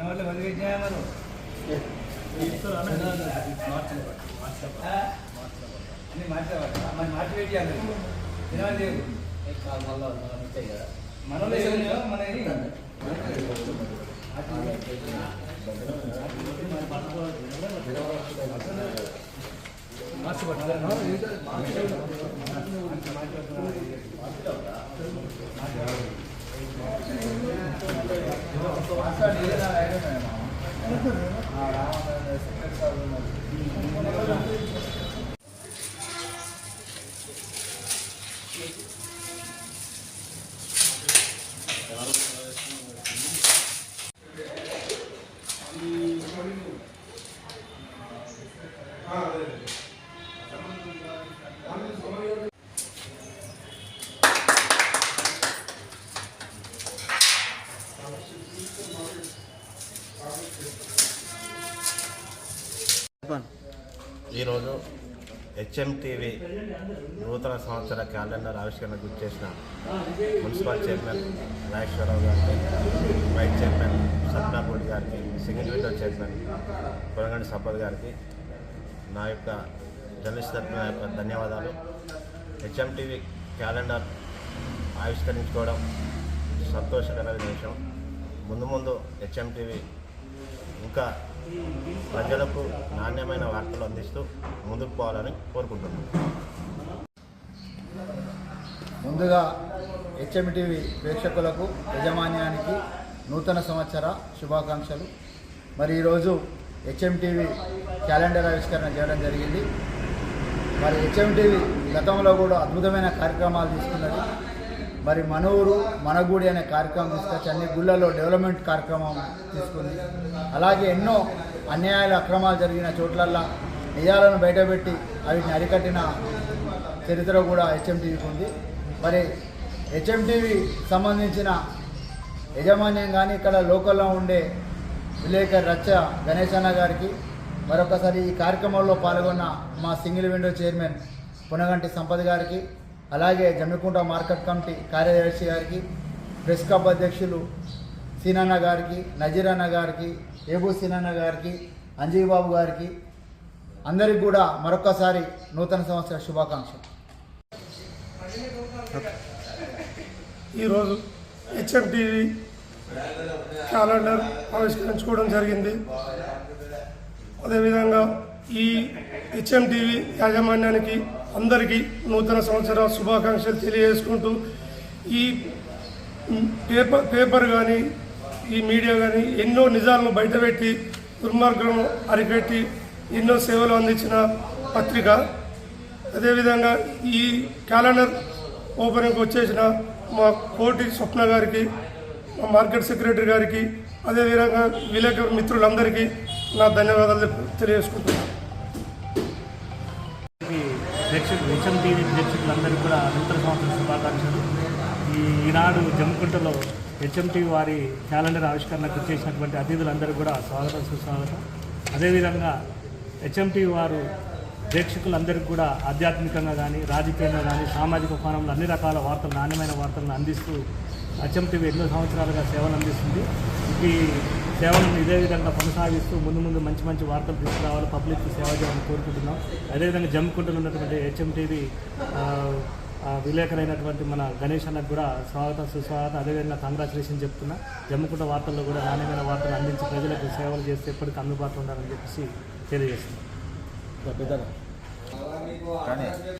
మళ్ళీ మళ్ళీ పెట్టినా మనం అన్ని మార్చేవాడు మరి మార్చి పెట్టాలి తినాలి లేదు మనలో 아, 라면을 스팸 싸우는 ఈరోజు హెచ్ఎంటీవీ నూతన సంవత్సర క్యాలెండర్ ఆవిష్కరణకు గుర్తించిన మున్సిపల్ చైర్మన్ నాగేశ్వరరావు గారికి వైస్ చైర్మన్ సత్నాపూడి గారికి single window chairman Koragandi Sampath గారికి నా యొక్క జర్నలిస్ట్ తరఫున నా యొక్క ధన్యవాదాలు. హెచ్ఎంటీవీ క్యాలెండర్ ఆవిష్కరించుకోవడం సంతోషకరమైన విషయం. ముందు ముందు హెచ్ఎంటీవీ ఇంకా ప్రజలకు నాణ్యమైన వార్తలు అందిస్తూ ముందుకు పోవాలని కోరుకుంటున్నాను ముందుగా హెచ్ఎంటీవీ ప్రేక్షకులకు యజమాన్యానికి నూతన సంవత్సర శుభాకాంక్షలు. మరి ఈరోజు హెచ్ఎంటీవీ క్యాలెండర్ ఆవిష్కరణ చేయడం జరిగింది. మరి హెచ్ఎంటీవీ గతంలో కూడా అద్భుతమైన కార్యక్రమాలు తీసుకున్నది మరి మన ఊరు అనే కార్యక్రమం తీసుకొచ్చి అన్ని గుళ్ళల్లో డెవలప్మెంట్ కార్యక్రమం తీసుకుంది. అలాగే ఎన్నో అన్యాయాలు అక్రమాలు జరిగిన చోట్లల్లో నిజాలను బయటపెట్టి వాటిని అరికట్టిన చరిత్ర కూడా హెచ్ఎంటీవీకి ఉంది. మరి హెచ్ఎంటీవీ సంబంధించిన యజమాన్యం కానీ ఇక్కడ లోకల్లో ఉండే విలేకర్ రచ్చ గణేష్ అన్న గారికి మరొకసారి ఈ కార్యక్రమంలో పాల్గొన్న మా సింగిల్ విండో చైర్మన్ పునగంటి సంపద గారికి అలాగే జమ్మికుంట మార్కెట్ కమిటీ కార్యదర్శి గారికి ప్రెస్ క్లబ్ అధ్యక్షులు సీనన్న గారికి నజీర్ అన్న గారికి ఏబు సీనన్న గారికి అంజీబాబు గారికి అందరికి కూడా మరొకసారి నూతన సంవత్సర శుభాకాంక్షలు. ఈరోజు హెచ్ఎంటీవీ క్యాలెండర్ ఆవిష్కరించుకోవడం జరిగింది. అదేవిధంగా ఈ హెచ్ఎంటీవీ యాజమాన్యానికి అందరికీ నూతన సంవత్సర శుభాకాంక్షలు తెలియజేసుకుంటూ ఈ పేపర్ పేపర్ కానీ ఈ మీడియా కానీ ఎన్నో నిజాలను బయటపెట్టి దుర్మార్గం అరిపెట్టి ఎన్నో సేవలు అందించిన పత్రిక. అదేవిధంగా ఈ క్యాలెండర్ ఓపెనింగ్కి వచ్చేసిన మా కోటి స్వప్న గారికి మా మార్కెట్ సెక్రటరీ గారికి అదేవిధంగా విలేకరు మిత్రులందరికీ నా ధన్యవాదాలు తెలియజేసుకుంటున్నాను. ప్రేక్షకులు హెచ్ఎం టీవీ ప్రేక్షకులందరికీ కూడా నూతన సంవత్సర శుభాకాంక్షలు. ఈ ఈనాడు జమ్మికుంటలో హెచ్ఎంటీవీ వారి క్యాలెండర్ ఆవిష్కరణకు చేసినటువంటి అతిథులందరూ కూడా స్వాగతం సుస్వాగతం. అదేవిధంగా హెచ్ఎంటీవీ వారు ప్రేక్షకులందరికీ కూడా ఆధ్యాత్మికంగా కానీ రాజకీయంగా కానీ సామాజిక కోణంలో అన్ని రకాల వార్తలు నాణ్యమైన వార్తలను అందిస్తూ హెచ్ఎం టీవీ ఎన్నో సంవత్సరాలుగా సేవలు అందిస్తుంది. ఈ సేవలను ఇదే విధంగా కొనసాగిస్తూ ముందు ముందు మంచి మంచి వార్తలు తీసుకురావాలి. పబ్లిక్ సేవ చేయాలని కోరుకుంటున్నాం. అదేవిధంగా జమ్మికుంటలో ఉన్నటువంటి హెచ్ఎం టీవీ విలేకరైనటువంటి మన గణేష్ అన్నకు కూడా స్వాగతం సుస్వాగతం. అదేవిధంగా కంగ్రాచులేషన్ చెప్తున్నా. జమ్ముకుంట వార్తల్లో కూడా నాణ్యమైన వార్తలు అందించి ప్రజలకు సేవలు చేస్తే ఎప్పటికీ అందుబాటులో ఉండాలని చెప్పేసి తెలియజేస్తున్నాం.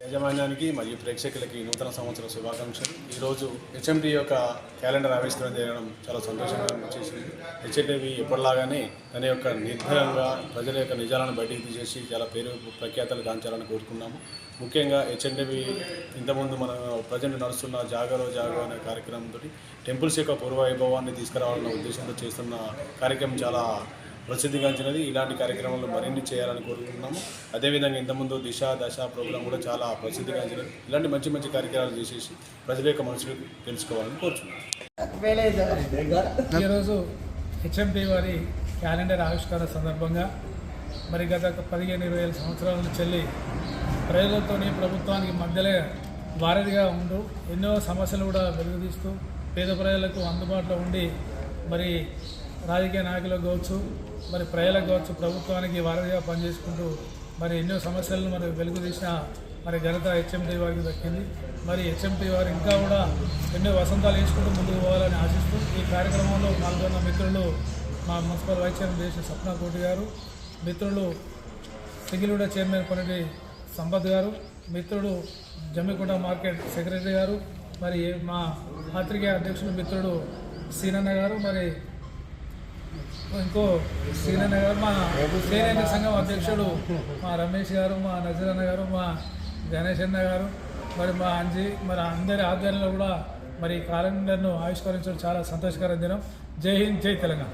యాజమాన్యానికి మరియు ప్రేక్షకులకి నూతన సంవత్సర శుభాకాంక్షలు. ఈరోజు హెచ్ఎండి యొక్క క్యాలెండర్ ఆవిష్కరణ చేయడం చాలా సంతోషంగా అనిపించేసింది హెచ్ఎండివి ఎప్పటిలాగానే తన యొక్క నిర్భయంగా ప్రజల యొక్క నిజాలను బయటికి తీసేసి చాలా పేరు ప్రఖ్యాతలు గాంచాలని కోరుకున్నాము. ముఖ్యంగా హెచ్ఎండివి ఇంతకుముందు మన ప్రజెంట్ నడుస్తున్న జాగరో జాగో అనే కార్యక్రమంతో టెంపుల్స్ యొక్క పూర్వవైభవాన్ని తీసుకురావాలన్న ఉద్దేశంతో చేస్తున్న కార్యక్రమం చాలా ప్రసిద్ధిగాంచినది. ఇలాంటి కార్యక్రమాలు మరిన్ని చేయాలని కోరుకుంటున్నాము. అదేవిధంగా ఇంతకుముందు దిశ దశ ప్రోగ్రాం కూడా చాలా ప్రసిద్ధిగాంచినది. ఇలాంటి మంచి మంచి కార్యక్రమాలు చేసేసి ప్రజల యొక్క మనసులు తెలుసుకోవాలని కోరుచున్నాను ఈరోజు హెచ్ఎండి వారి క్యాలెండర్ ఆవిష్కార సందర్భంగా మరి గత పదిహేను ఇరవై ఐదు సంవత్సరాల నుంచి వెళ్ళి ప్రజలతోని ప్రభుత్వానికి మధ్యలో వారధిగా ఉంటూ ఎన్నో సమస్యలు కూడా వెలుగుతీస్తూ పేద ప్రజలకు అందుబాటులో ఉండి మరి రాజకీయ నాయకులకు కావచ్చు మరి ప్రజలకు కావచ్చు ప్రభుత్వానికి వారధిగా పనిచేసుకుంటూ మరి ఎన్నో సమస్యలను మరి వెలుగు తీసిన మరి ఘనత హెచ్ఎండి వారికి దక్కింది. మరి హెచ్ఎండి వారు ఇంకా కూడా ఎన్నో వసంతాలు వేసుకుంటూ ముందుకు పోవాలని ఆశిస్తూ ఈ కార్యక్రమంలో పాల్గొన్న మిత్రులు మా మున్సిపల్ వైస్ చైర్మన్ చేసిన సప్నా కోటి గారు మిత్రులు సిగిలుడ చైర్మన్ కొనటి సంపత్ గారు మిత్రుడు జమ్మికుంట మార్కెట్ సెక్రటరీ గారు మరి మా పాత్రికేయ అధ్యక్షుడు మిత్రుడు సీనన్న గారు మరి ఇంకో శ్రీనన్న గారు మా చేనేత సంఘం అధ్యక్షుడు మా రమేష్ గారు మా నజరన్న గారు మా గణేష్ అన్న గారు మరి మా అంజీ మరి అందరి ఆధ్వర్యంలో కూడా మరి ఈ క్యాలెండర్ను ఆవిష్కరించడం చాలా సంతోషకర దినం. జై హింద్ జై తెలంగాణ.